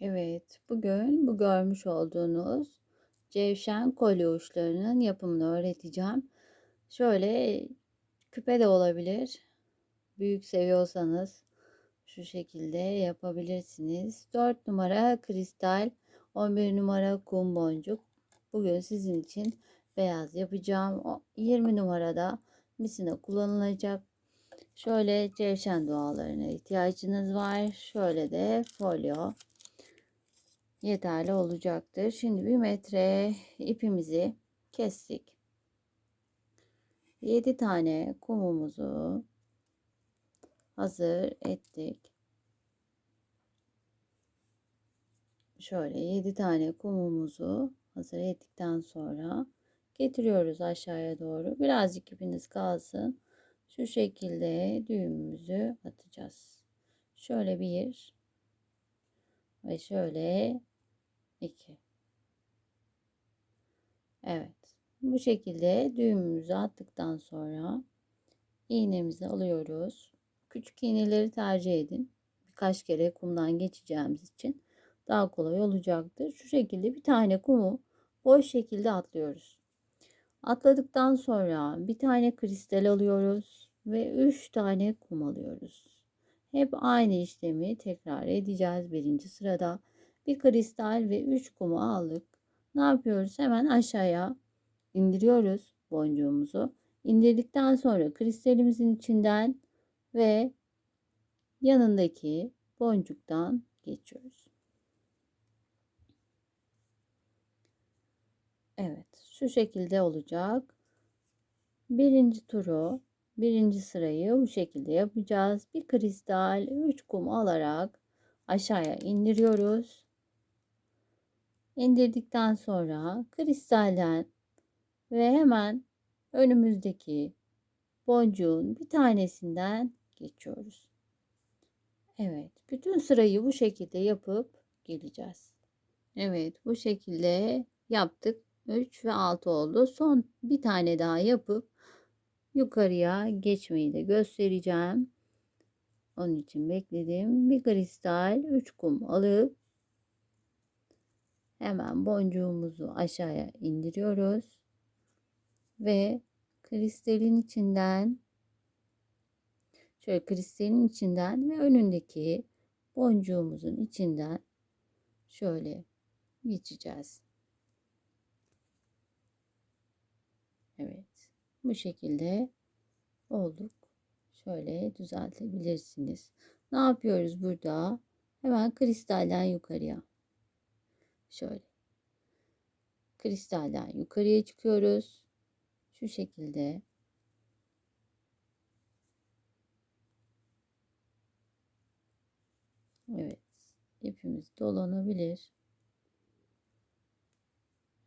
Evet, bugün bu görmüş olduğunuz cevşen kolye uçlarının yapımını öğreteceğim. Şöyle küpe de olabilir. Büyük seviyorsanız şu şekilde yapabilirsiniz. 4 numara kristal, 11 numara kum boncuk. Bugün sizin için beyaz yapacağım. O 20 numarada misine kullanılacak. Şöyle cevşen dualarına ihtiyacınız var. Şöyle de folyo yeterli olacaktır. Şimdi bir metre ipimizi kestik. 7 tane kumumuzu hazır ettik. Şöyle 7 tane kumumuzu hazır ettikten sonra getiriyoruz aşağıya doğru. Birazcık ipiniz kalsın. Şu şekilde düğümümüzü atacağız. Şöyle bir ve şöyle 2. Evet. Bu şekilde düğümümüzü attıktan sonra iğnemizi alıyoruz. Küçük iğneleri tercih edin. Birkaç kere kumdan geçeceğimiz için daha kolay olacaktır. Şu şekilde bir tane kumu boş şekilde atlıyoruz. Atladıktan sonra bir tane kristal alıyoruz ve 3 tane kum alıyoruz. Hep aynı işlemi tekrar edeceğiz birinci sırada bir kristal ve 3 kumu aldık. Ne yapıyoruz? Hemen aşağıya indiriyoruz boncuğumuzu. İndirdikten sonra kristalimizin içinden ve yanındaki boncuktan geçiyoruz. Evet, şu şekilde olacak. Birinci turu, birinci sırayı bu şekilde yapacağız. Bir kristal, 3 kum alarak aşağıya indiriyoruz. İndirdikten sonra kristalden ve hemen önümüzdeki boncuğun bir tanesinden geçiyoruz. Evet, bütün sırayı bu şekilde yapıp geleceğiz. Evet, bu şekilde yaptık. 3 ve 6 oldu. Son bir tane daha yapıp yukarıya geçmeyi de göstereceğim. Onun için bekledim. Bir kristal 3 kum alıp Hemen boncuğumuzu aşağıya indiriyoruz. Ve kristalin içinden şöyle kristalin içinden ve önündeki boncuğumuzun içinden şöyle geçeceğiz. Evet. Bu şekilde olduk. Şöyle düzeltebilirsiniz. Ne yapıyoruz burada? Hemen kristalden yukarıya Şöyle. Kristalden yukarıya çıkıyoruz. Şu şekilde. Evet. ipimiz dolanabilir.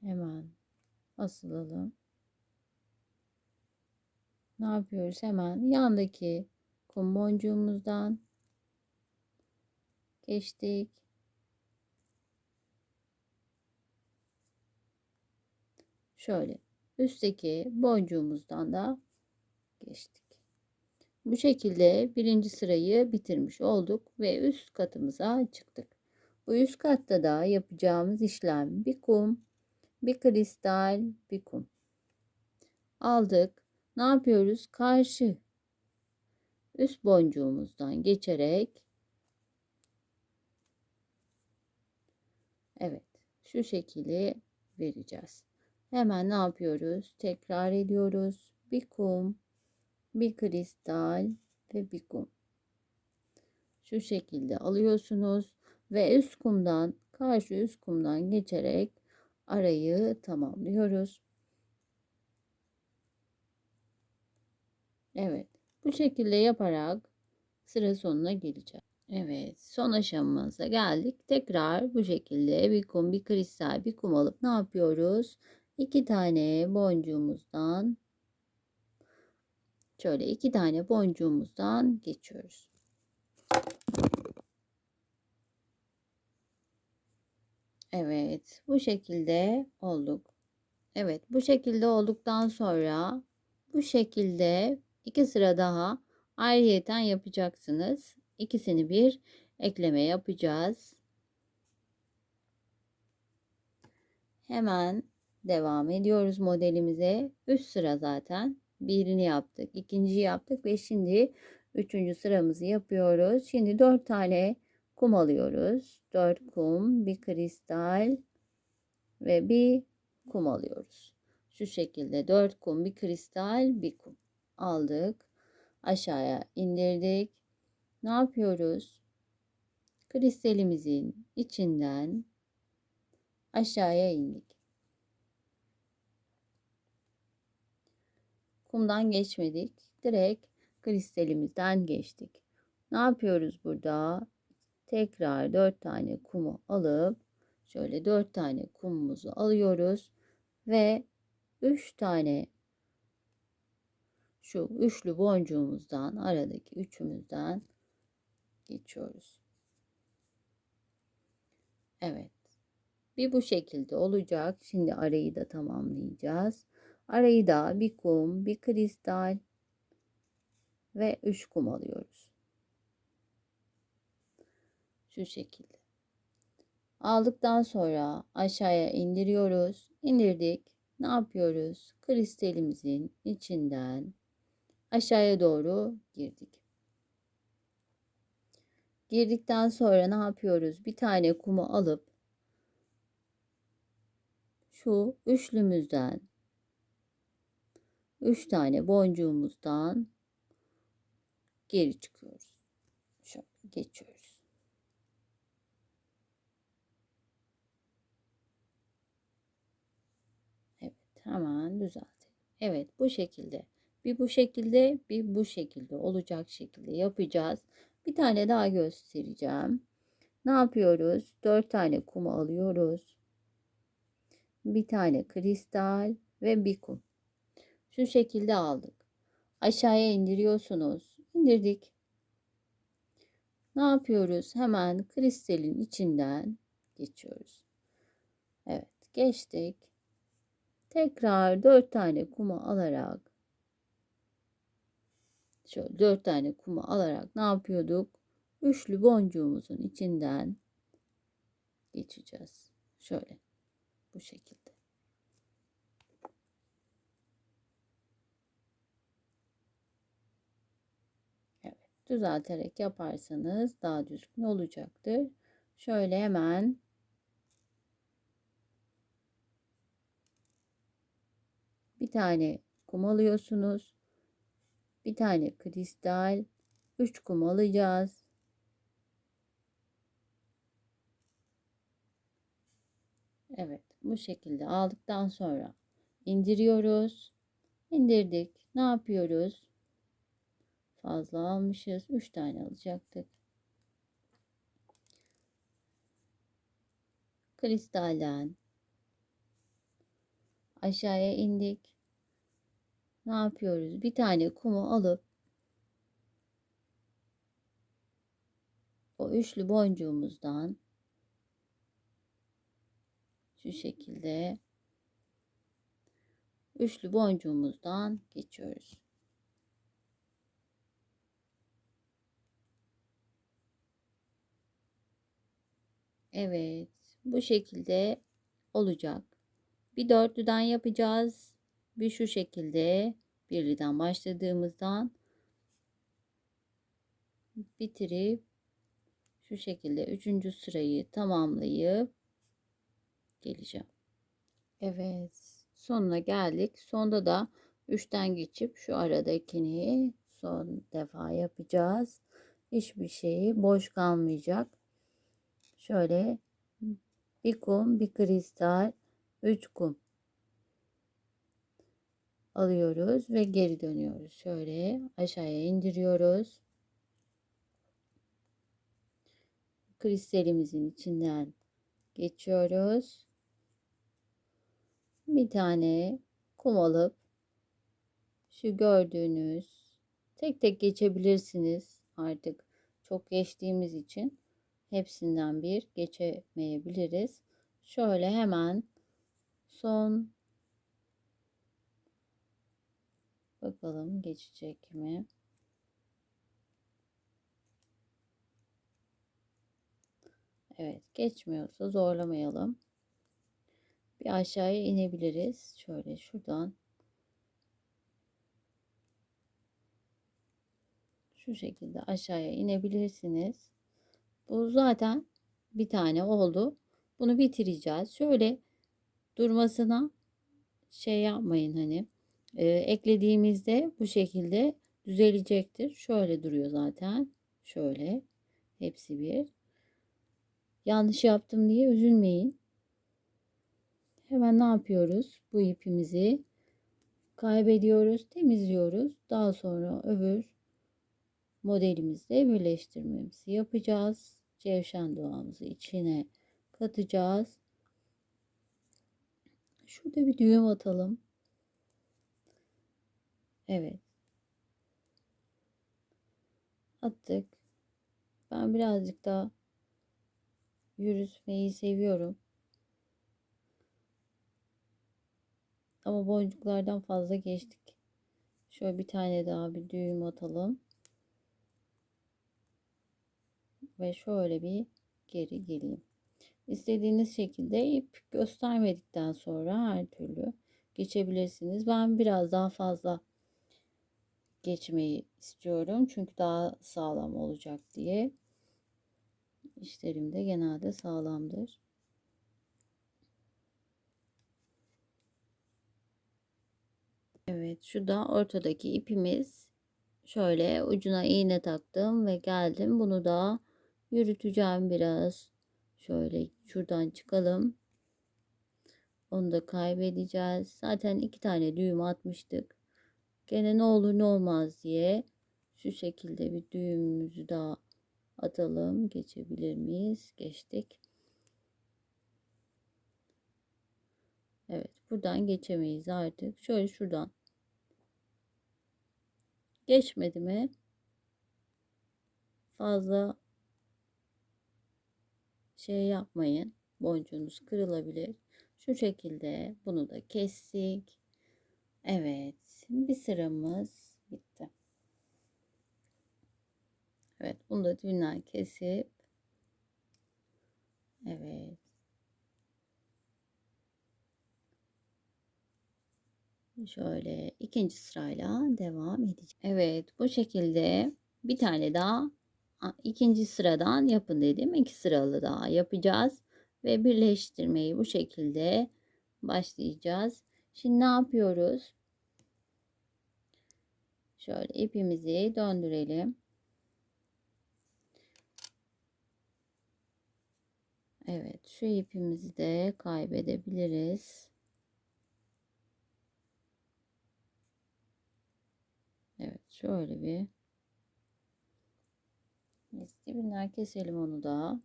Hemen asılalım. Ne yapıyoruz? Hemen yandaki kum boncuğumuzdan geçtik. Şöyle üstteki boncuğumuzdan da geçtik. Bu şekilde birinci sırayı bitirmiş olduk ve üst katımıza çıktık. Bu üst katta da yapacağımız işlem bir kum, bir kristal, bir kum. Aldık. Ne yapıyoruz? Karşı üst boncuğumuzdan geçerek Evet, şu şekilde vereceğiz. Hemen ne yapıyoruz? Tekrar ediyoruz. Bir kum, bir kristal ve bir kum. Şu şekilde alıyorsunuz ve üst kumdan karşı üst kumdan geçerek arayı tamamlıyoruz. Evet. Bu şekilde yaparak sıra sonuna geleceğiz. Evet. Son aşamamıza geldik. Tekrar bu şekilde bir kum, bir kristal, bir kum alıp ne yapıyoruz? İki tane boncuğumuzdan şöyle iki tane boncuğumuzdan geçiyoruz. Evet, bu şekilde olduk. Evet, bu şekilde olduktan sonra bu şekilde iki sıra daha ayrıyeten yapacaksınız. İkisini bir ekleme yapacağız. Hemen devam ediyoruz modelimize. Üst sıra zaten. Birini yaptık, ikinciyi yaptık ve şimdi üçüncü sıramızı yapıyoruz. Şimdi dört tane kum alıyoruz. Dört kum, bir kristal ve bir kum alıyoruz. Şu şekilde dört kum, bir kristal, bir kum aldık. Aşağıya indirdik. Ne yapıyoruz? Kristalimizin içinden aşağıya indik. Kumdan geçmedik. Direkt kristalimizden geçtik. Ne yapıyoruz burada? Tekrar dört tane kumu alıp şöyle dört tane kumumuzu alıyoruz ve üç tane şu üçlü boncuğumuzdan aradaki üçümüzden geçiyoruz. Evet. Bir bu şekilde olacak. Şimdi arayı da tamamlayacağız. Arayı da bir kum, bir kristal ve üç kum alıyoruz. Şu şekilde. Aldıktan sonra aşağıya indiriyoruz. İndirdik. Ne yapıyoruz? Kristalimizin içinden aşağıya doğru girdik. Girdikten sonra ne yapıyoruz? Bir tane kumu alıp şu üçlümüzden üç tane boncuğumuzdan geri çıkıyoruz. Şöyle geçiyoruz. Evet, hemen düzeltelim. Evet, bu şekilde. Bir bu şekilde, bir bu şekilde olacak şekilde yapacağız. Bir tane daha göstereceğim. Ne yapıyoruz? Dört tane kumu alıyoruz. Bir tane kristal ve bir kum. Şu şekilde aldık. Aşağıya indiriyorsunuz. İndirdik. Ne yapıyoruz? Hemen kristalin içinden geçiyoruz. Evet, geçtik. Tekrar dört tane kumu alarak şöyle dört tane kumu alarak ne yapıyorduk? Üçlü boncuğumuzun içinden geçeceğiz. Şöyle bu şekilde. Evet, düzelterek yaparsanız daha düzgün olacaktır. Şöyle hemen bir tane kum alıyorsunuz. Bir tane kristal, 3 kum alacağız. Evet, bu şekilde aldıktan sonra indiriyoruz. İndirdik. Ne yapıyoruz? Fazla almışız. 3 tane alacaktık. Kristalden aşağıya indik. Ne yapıyoruz? Bir tane kumu alıp o üçlü boncuğumuzdan şu şekilde üçlü boncuğumuzdan geçiyoruz. Evet, bu şekilde olacak. Bir dörtlüden yapacağız. Bir şu şekilde birliden başladığımızdan bitirip şu şekilde üçüncü sırayı tamamlayıp geleceğim. Evet sonuna geldik. Sonda da üçten geçip şu aradakini son defa yapacağız. Hiçbir şeyi boş kalmayacak. Şöyle bir kum, bir kristal, üç kum alıyoruz ve geri dönüyoruz. Şöyle aşağıya indiriyoruz. Kristalimizin içinden geçiyoruz. Bir tane kum alıp şu gördüğünüz tek tek geçebilirsiniz. Artık çok geçtiğimiz için hepsinden bir geçemeyebiliriz. Şöyle hemen son Bakalım geçecek mi? Evet geçmiyorsa zorlamayalım. bir aşağıya inebiliriz. Şöyle şuradan şu şekilde aşağıya inebilirsiniz. Bu zaten bir tane oldu. Bunu bitireceğiz. Şöyle durmasına şey yapmayın hani e, eklediğimizde bu şekilde düzelecektir. Şöyle duruyor zaten. Şöyle hepsi bir. Yanlış yaptım diye üzülmeyin. Hemen ne yapıyoruz? Bu ipimizi kaybediyoruz, temizliyoruz. Daha sonra öbür modelimizle birleştirmemizi yapacağız. Cevşen doğamızı içine katacağız. Şurada bir düğüm atalım. Evet. Attık. Ben birazcık daha yürütmeyi seviyorum. Ama boncuklardan fazla geçtik. Şöyle bir tane daha bir düğüm atalım. Ve şöyle bir geri geleyim. İstediğiniz şekilde ip göstermedikten sonra her türlü geçebilirsiniz. Ben biraz daha fazla geçmeyi istiyorum. Çünkü daha sağlam olacak diye. İşlerim de genelde sağlamdır. Evet şu da ortadaki ipimiz. Şöyle ucuna iğne taktım ve geldim. Bunu da yürüteceğim biraz. Şöyle şuradan çıkalım. Onu da kaybedeceğiz. Zaten iki tane düğüm atmıştık. Gene ne olur ne olmaz diye şu şekilde bir düğümümüzü daha atalım. Geçebilir miyiz? Geçtik. Evet buradan geçemeyiz artık. Şöyle şuradan. Geçmedi mi? Fazla şey yapmayın. Boncuğunuz kırılabilir. Şu şekilde bunu da kestik. Evet. Bir sıramız bitti. Evet. Bunu da düğünden kesip Evet. Şöyle ikinci sırayla devam edeceğim. Evet bu şekilde bir tane daha ikinci sıradan yapın dedim. İki sıralı daha yapacağız. Ve birleştirmeyi bu şekilde başlayacağız. Şimdi ne yapıyoruz? Şöyle ipimizi döndürelim. Evet şu ipimizi de kaybedebiliriz. Evet şöyle bir dibinden keselim onu da.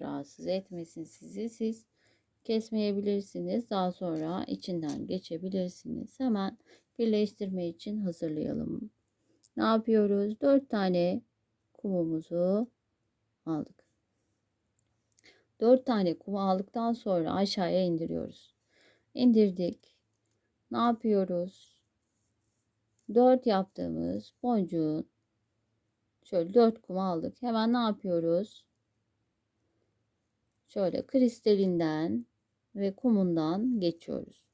Rahatsız etmesin sizi. Siz kesmeyebilirsiniz. Daha sonra içinden geçebilirsiniz. Hemen birleştirme için hazırlayalım. Ne yapıyoruz? 4 tane kumumuzu aldık. 4 tane kum aldıktan sonra aşağıya indiriyoruz. İndirdik. Ne yapıyoruz? 4 yaptığımız boncuğun şöyle 4 kum aldık. Hemen ne yapıyoruz? Şöyle kristalinden ve kumundan geçiyoruz.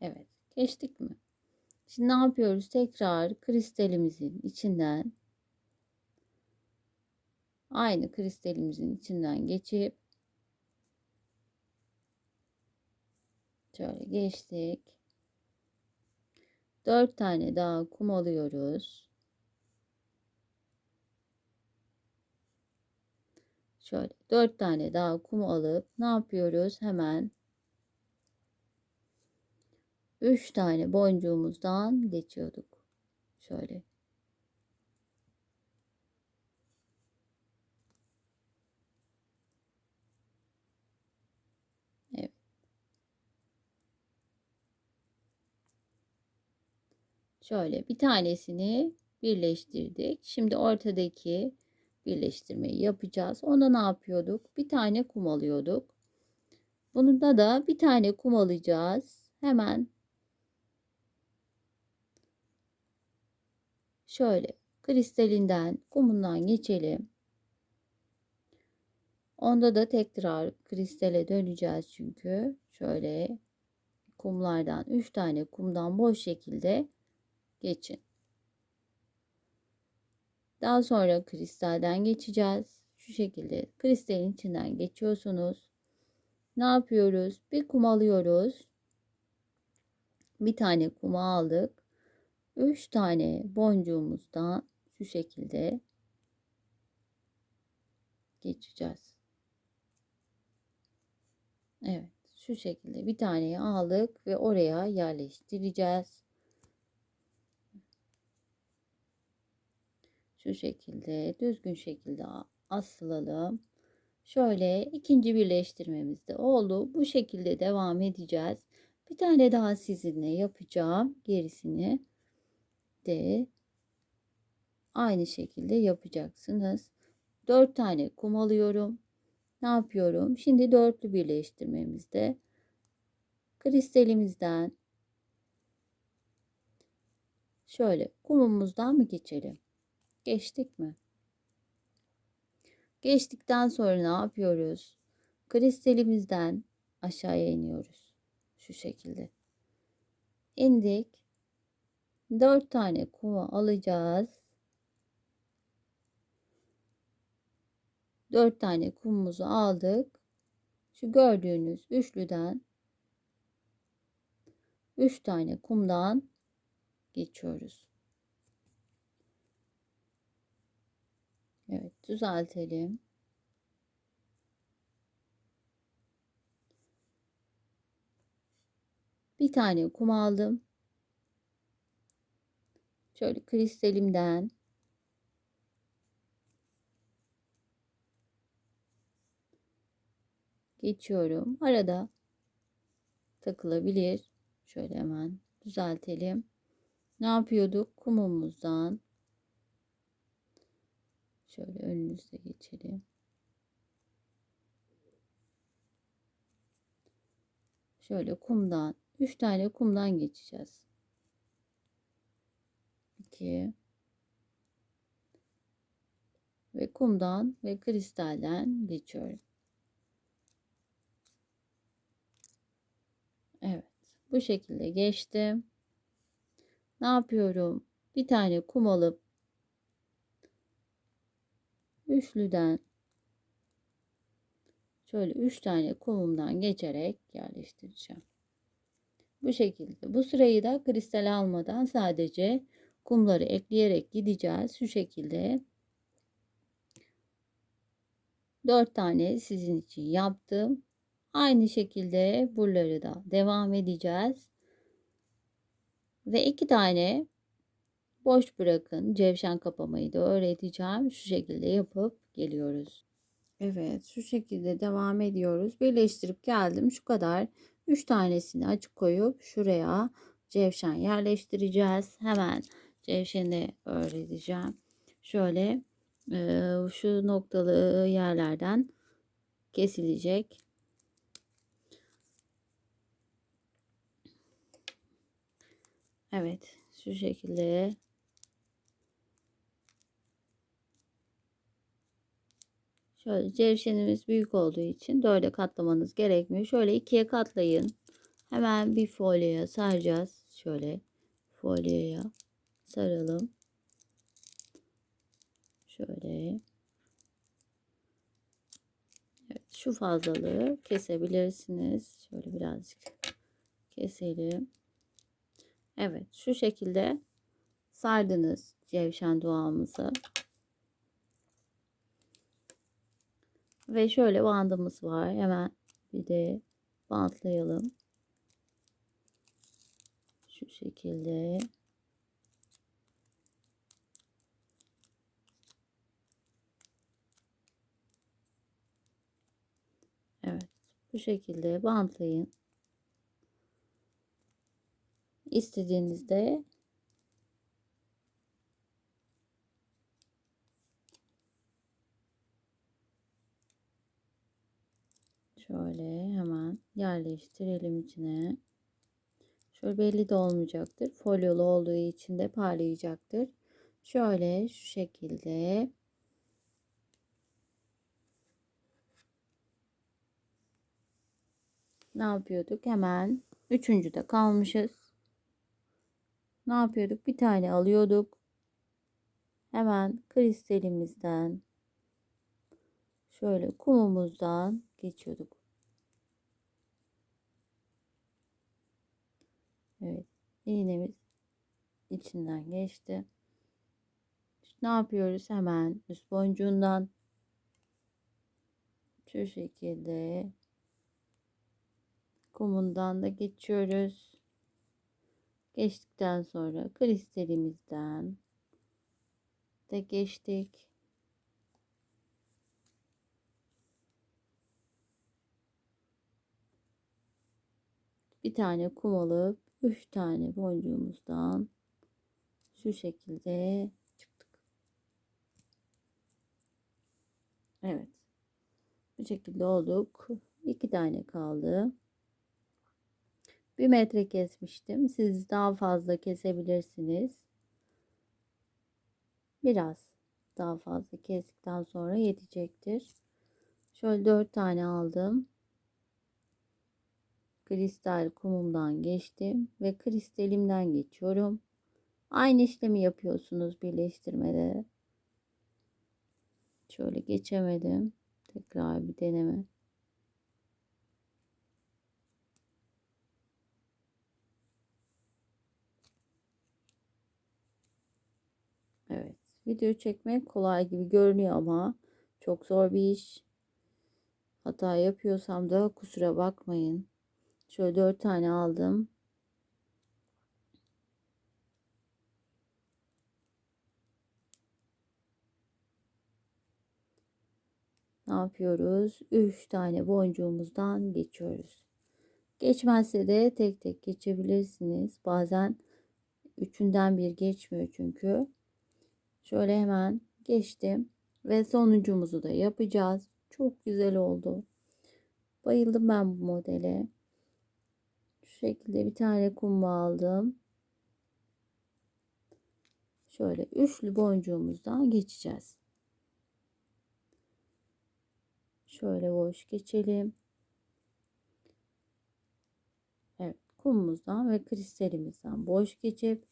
Evet, geçtik mi? Şimdi ne yapıyoruz? Tekrar kristalimizin içinden aynı kristalimizin içinden geçip şöyle geçtik. 4 tane daha kum alıyoruz. Şöyle 4 tane daha kum alıp ne yapıyoruz? Hemen 3 tane boncuğumuzdan geçiyorduk. Şöyle. Evet. Şöyle bir tanesini birleştirdik. Şimdi ortadaki birleştirmeyi yapacağız. Onda ne yapıyorduk? Bir tane kum alıyorduk. Bunda da bir tane kum alacağız. Hemen şöyle kristalinden kumundan geçelim. Onda da tekrar kristale döneceğiz çünkü. Şöyle kumlardan 3 tane kumdan boş şekilde geçin. Daha sonra kristalden geçeceğiz. Şu şekilde kristalin içinden geçiyorsunuz. Ne yapıyoruz? Bir kum alıyoruz. Bir tane kuma aldık. Üç tane boncuğumuzdan şu şekilde geçeceğiz. Evet, şu şekilde bir taneyi aldık ve oraya yerleştireceğiz. Şu şekilde düzgün şekilde asılalım. Şöyle ikinci birleştirmemiz de oldu. Bu şekilde devam edeceğiz. Bir tane daha sizinle yapacağım. Gerisini de aynı şekilde yapacaksınız. 4 tane kum alıyorum. Ne yapıyorum? Şimdi dörtlü birleştirmemizde kristalimizden şöyle kumumuzdan mı geçelim? Geçtik mi? Geçtikten sonra ne yapıyoruz? Kristalimizden aşağıya iniyoruz. Şu şekilde. İndik. Dört tane kuma alacağız. Dört tane kumumuzu aldık. Şu gördüğünüz üçlüden üç tane kumdan geçiyoruz. Evet düzeltelim. Bir tane kum aldım. Şöyle kristalimden geçiyorum. Arada takılabilir. Şöyle hemen düzeltelim. Ne yapıyorduk? Kumumuzdan Şöyle önünüzde geçelim. Şöyle kumdan 3 tane kumdan geçeceğiz. 2 ve kumdan ve kristalden geçiyorum. Evet. Bu şekilde geçtim. Ne yapıyorum? Bir tane kum alıp üçlüden şöyle üç tane kumumdan geçerek yerleştireceğim. Bu şekilde. Bu sırayı da kristal almadan sadece kumları ekleyerek gideceğiz. Şu şekilde. Dört tane sizin için yaptım. Aynı şekilde buraları da devam edeceğiz. Ve iki tane Boş bırakın. Cevşen kapamayı da öğreteceğim. Şu şekilde yapıp geliyoruz. Evet şu şekilde devam ediyoruz. Birleştirip geldim. Şu kadar. 3 tanesini açık koyup şuraya cevşen yerleştireceğiz. Hemen cevşeni öğreteceğim. Şöyle e, şu noktalı yerlerden kesilecek. Evet şu şekilde Şöyle cevşenimiz büyük olduğu için böyle katlamanız gerekmiyor. Şöyle ikiye katlayın. Hemen bir folyoya saracağız. Şöyle folyoya saralım. Şöyle. Evet, şu fazlalığı kesebilirsiniz. Şöyle birazcık keselim. Evet şu şekilde sardınız cevşen doğamızı. Ve şöyle bandımız var. Hemen bir de bantlayalım. Şu şekilde. Evet. Bu şekilde bantlayın. İstediğinizde Şöyle hemen yerleştirelim içine. Şöyle belli de olmayacaktır. Folyolu olduğu için de parlayacaktır. Şöyle şu şekilde ne yapıyorduk? Hemen üçüncüde kalmışız. Ne yapıyorduk? Bir tane alıyorduk. Hemen kristalimizden şöyle kumumuzdan geçiyorduk. Evet. İğnemiz içinden geçti. Ne yapıyoruz? Hemen üst boncuğundan şu şekilde kumundan da geçiyoruz. Geçtikten sonra kristalimizden de geçtik. Bir tane kum alıp üç tane boncuğumuzdan şu şekilde çıktık. Evet. Bu şekilde olduk. İki tane kaldı. Bir metre kesmiştim. Siz daha fazla kesebilirsiniz. Biraz daha fazla kestikten sonra yetecektir. Şöyle dört tane aldım. Kristal kumumdan geçtim ve kristalimden geçiyorum. Aynı işlemi yapıyorsunuz birleştirmede. Şöyle geçemedim. Tekrar bir deneme. Evet. Video çekmek kolay gibi görünüyor ama çok zor bir iş. Hata yapıyorsam da kusura bakmayın. Şöyle dört tane aldım. Ne yapıyoruz? Üç tane boncuğumuzdan geçiyoruz. Geçmezse de tek tek geçebilirsiniz. Bazen üçünden bir geçmiyor çünkü. Şöyle hemen geçtim ve sonuncumuzu da yapacağız. Çok güzel oldu. Bayıldım ben bu modele. Şekilde bir tane kum aldım. Şöyle üçlü boncuğumuzdan geçeceğiz. Şöyle boş geçelim. Evet, kumumuzdan ve kristalimizden boş geçip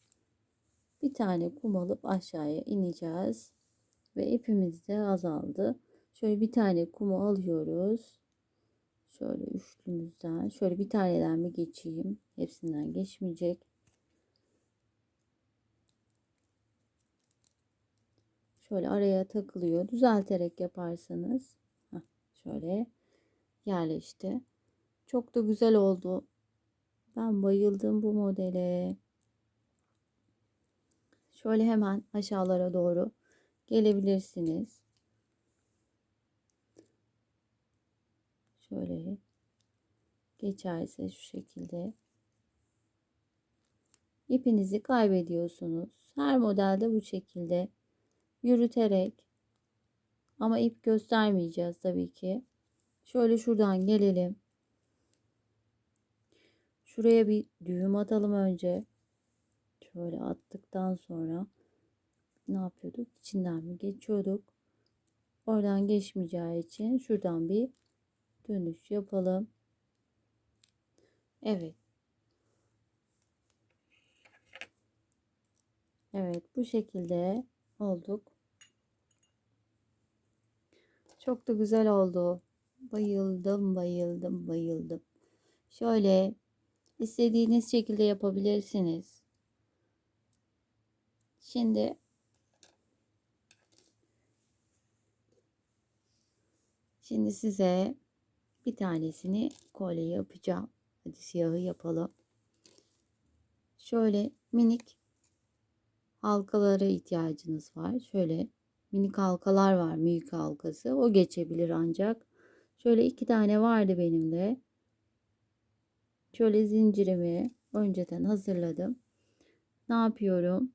bir tane kum alıp aşağıya ineceğiz. Ve ipimiz de azaldı. Şöyle bir tane kumu alıyoruz. Şöyle üçlümüzden. Şöyle bir taneden mi geçeyim? Hepsinden geçmeyecek. Şöyle araya takılıyor. Düzelterek yaparsanız. Heh, şöyle yerleşti. Çok da güzel oldu. Ben bayıldım bu modele. Şöyle hemen aşağılara doğru gelebilirsiniz. Şöyle geçerse şu şekilde ipinizi kaybediyorsunuz. Her modelde bu şekilde yürüterek ama ip göstermeyeceğiz tabii ki. Şöyle şuradan gelelim. Şuraya bir düğüm atalım önce. Şöyle attıktan sonra ne yapıyorduk? İçinden mi geçiyorduk? Oradan geçmeyeceği için şuradan bir dönüş yapalım. Evet. Evet bu şekilde olduk. Çok da güzel oldu. Bayıldım, bayıldım, bayıldım. Şöyle istediğiniz şekilde yapabilirsiniz. Şimdi Şimdi size bir tanesini kolye yapacağım. Hadi siyahı yapalım. Şöyle minik halkalara ihtiyacınız var. Şöyle minik halkalar var. Minik halkası. O geçebilir ancak. Şöyle iki tane vardı benim de. Şöyle zincirimi önceden hazırladım. Ne yapıyorum?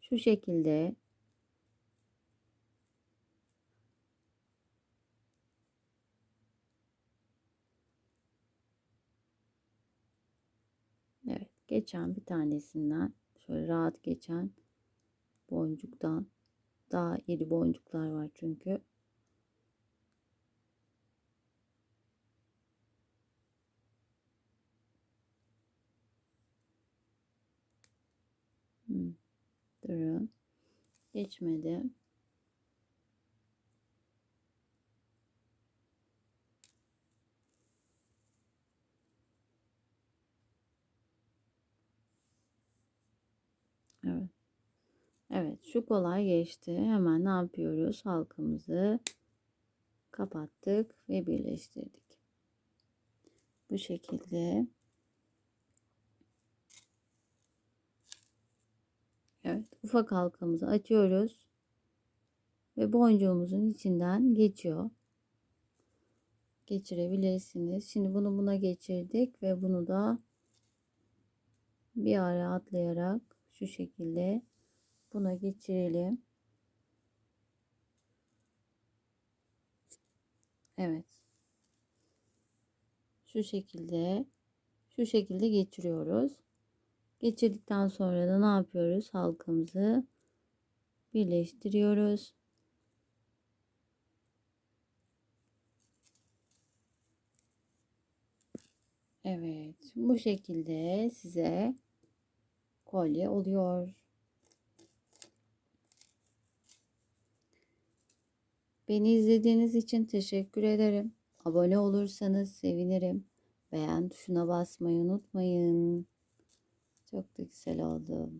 Şu şekilde geçen bir tanesinden şöyle rahat geçen boncuktan daha iri boncuklar var çünkü hmm. durun geçmedi Evet, şu kolay geçti. Hemen ne yapıyoruz? Halkamızı kapattık ve birleştirdik. Bu şekilde. Evet, ufak halkamızı açıyoruz ve boncuğumuzun içinden geçiyor. Geçirebilirsiniz. Şimdi bunu buna geçirdik ve bunu da bir ara atlayarak şu şekilde buna geçirelim. Evet. Şu şekilde şu şekilde geçiriyoruz. Geçirdikten sonra da ne yapıyoruz? Halkamızı birleştiriyoruz. Evet, bu şekilde size kolye oluyor. Beni izlediğiniz için teşekkür ederim. Abone olursanız sevinirim. Beğen tuşuna basmayı unutmayın. Çok da güzel oldu.